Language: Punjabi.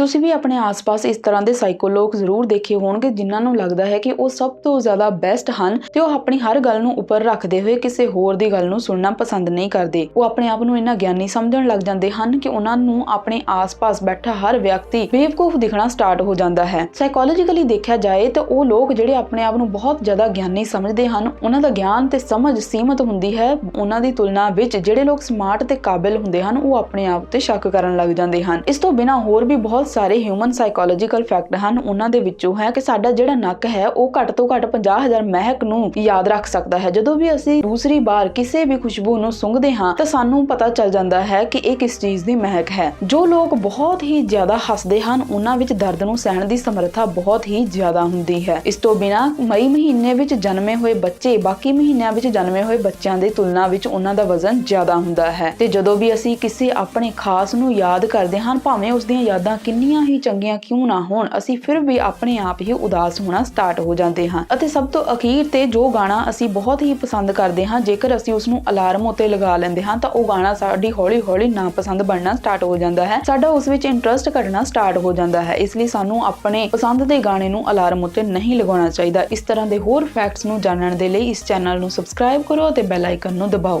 ਤੁਸੀਂ ਵੀ ਆਪਣੇ ਆਸ-ਪਾਸ ਇਸ ਤਰ੍ਹਾਂ ਦੇ ਸਾਈਕੋ ਲੋਕ ਜ਼ਰੂਰ ਦੇਖੇ ਹੋਣਗੇ, ਜਿਨ੍ਹਾਂ ਨੂੰ ਲੱਗਦਾ ਹੈ ਕਿ ਉਹ ਸਭ ਤੋਂ ਜ਼ਿਆਦਾ ਬੈਸਟ ਹਨ ਤੇ ਉਹ ਆਪਣੀ ਹਰ ਗੱਲ ਨੂੰ ਉੱਪਰ ਰੱਖਦੇ ਹੋਏ ਕਿਸੇ ਹੋਰ ਦੀ ਗੱਲ ਨੂੰ ਸੁਣਨਾ ਪਸੰਦ ਨਹੀਂ ਕਰਦੇ। ਉਹ ਆਪਣੇ ਆਪ ਨੂੰ ਇੰਨਾ ਗਿਆਨੀ ਸਮਝਣ ਲੱਗ ਜਾਂਦੇ ਹਨ ਕਿ ਉਹਨਾਂ ਨੂੰ ਆਪਣੇ ਆਸ-ਪਾਸ ਬੈਠਾ ਹਰ ਵਿਅਕਤੀ ਬੇਵਕੂਫ ਦਿਖਣਾ ਸਟਾਰਟ ਹੋ ਜਾਂਦਾ ਹੈ। ਸਾਈਕੋਲੋਜੀਕਲੀ ਦੇਖਿਆ ਜਾਏ ਤਾਂ ਉਹ ਲੋਕ ਜਿਹੜੇ ਆਪਣੇ ਆਪ ਨੂੰ ਬਹੁਤ ਜ਼ਿਆਦਾ ਗਿਆਨੀ ਸਮਝਦੇ ਹਨ, ਉਹਨਾਂ ਦਾ ਗਿਆਨ ਤੇ ਸਮਝ ਸੀਮਤ ਹੁੰਦੀ ਹੈ। ਉਹਨਾਂ ਦੀ ਤੁਲਨਾ ਵਿੱਚ ਜਿਹੜੇ ਲੋਕ ਸਮਾਰਟ ਤੇ ਕਾਬਿਲ ਹੁੰਦੇ ਹਨ, ਉਹ ਆਪਣੇ ਆਪ ਤੇ ਸ਼ੱਕ ਕਰਨ ਲੱਗ ਜਾਂਦੇ ਹਨ। ਇਸ ਤੋਂ ਬਿਨਾਂ ਹੋਰ ਵੀ ਬਹੁਤ ਸਾਰੇ ਹਿਊਮਨ ਸਾਈਕੋਲੋਜੀਕਲ ਫੈਕਟ ਹਨ, ਉਹਨਾਂ ਦੇ ਵਿੱਚੋਂ ਹੈ ਕਿ ਸਾਡਾ ਜਿਹੜਾ ਨੱਕ ਹੈ, ਉਹ ਘੱਟ ਤੋਂ ਘੱਟ 50000 ਮਹਿਕ ਨੂੰ ਯਾਦ ਰੱਖ ਸਕਦਾ ਹੈ। ਜਦੋਂ ਵੀ ਅਸੀਂ ਦੂਸਰੀ ਵਾਰ ਕਿਸੇ ਵੀ ਖੁਸ਼ਬੂ ਨੂੰ ਸੁੰਘਦੇ ਹਾਂ, ਤਾਂ ਸਾਨੂੰ ਪਤਾ ਚੱਲ ਜਾਂਦਾ ਹੈ ਕਿ ਇਹ ਕਿਸ ਚੀਜ਼ ਦੀ ਮਹਿਕ ਹੈ। ਜੋ ਲੋਕ ਬਹੁਤ ਹੀ ਜ਼ਿਆਦਾ ਹੱਸਦੇ ਹਨ, ਉਹਨਾਂ ਵਿੱਚ ਦਰਦ ਨੂੰ ਸਹਿਣ ਦੀ ਸਮਰੱਥਾ ਬਹੁਤ ਹੀ ਜ਼ਿਆਦਾ ਹੁੰਦੀ ਹੈ। ਇਸ ਤੋਂ ਬਿਨਾਂ ਮਈ ਮਹੀਨੇ ਵਿੱਚ ਜਨਮੇ ਹੋਏ ਬੱਚੇ, ਬਾਕੀ ਮਹੀਨਿਆਂ ਵਿੱਚ ਜਨਮੇ ਹੋਏ ਬੱਚਿਆਂ ਦੇ ਤੁਲਨਾ ਵਿੱਚ ਉਹਨਾਂ ਦਾ ਵਜ਼ਨ ਜ਼ਿਆਦਾ ਹੁੰਦਾ ਹੈ। ਤੇ ਜਦੋਂ ਵੀ ਅਸੀਂ ਕਿਸੇ ਆਪਣੇ ਖਾਸ ਨੂੰ ਯਾਦ ਕਰਦੇ ਹਾਂ, ਭਾਵੇਂ ਉਸ ਦੀਆਂ ਯਾਦਾਂ ਕਿੰਨੀਆਂ ਹੀ ਚੰਗੀਆਂ ਕਿਉਂ ਨਾ ਹੋਣ, ਅਸੀਂ ਫਿਰ ਵੀ ਆਪਣੇ ਆਪ ਹੀ ਉਦਾਸ ਹੋਣਾ ਸਟਾਰਟ ਹੋ ਜਾਂਦੇ ਹਾਂ। ਅਤੇ ਸਭ ਤੋਂ ਅਖੀਰ ਤੇ ਜੋ ਗਾਣਾ ਅਸੀਂ ਬਹੁਤ ਹੀ ਪਸੰਦ ਕਰਦੇ ਹਾਂ, ਜੇਕਰ ਅਸੀਂ ਉਸ ਨੂੰ ਅਲਾਰਮ ਉੱਤੇ ਲਗਾ ਲੈਂਦੇ ਹਾਂ, ਤਾਂ ਉਹ ਗਾਣਾ ਸਾਡੀ ਹੌਲੀ-ਹੌਲੀ ਨਾਪਸੰਦ ਬਣਨਾ ਸਟਾਰਟ ਹੋ ਜਾਂਦਾ ਹੈ। ਸਾਡਾ ਉਸ ਵਿੱਚ ਇੰਟਰਸਟ ਘਟਣਾ ਸਟਾਰਟ ਹੋ ਜਾਂਦਾ ਹੈ, ਇਸ ਲਈ ਸਾਨੂੰ ਆਪਣੇ ਪਸੰਦ ਦੇ ਗਾਣੇ ਨੂੰ ਅਲਾਰਮ ਉੱਤੇ ਨਹੀਂ ਲਗਾਉਣਾ ਚਾਹੀਦਾ। ਇਸ ਤਰ੍ਹਾਂ ਦੇ ਹੋਰ ਫੈਕਟਸ ਨੂੰ ਜਾਣਨ ਦੇ ਲਈ ਇਸ ਚੈਨਲ ਨੂੰ ਸਬਸਕ੍ਰਾਈਬ ਕਰੋ ਅਤੇ ਬੈਲ ਆਈਕਨ ਨੂੰ ਦਬਾਓ।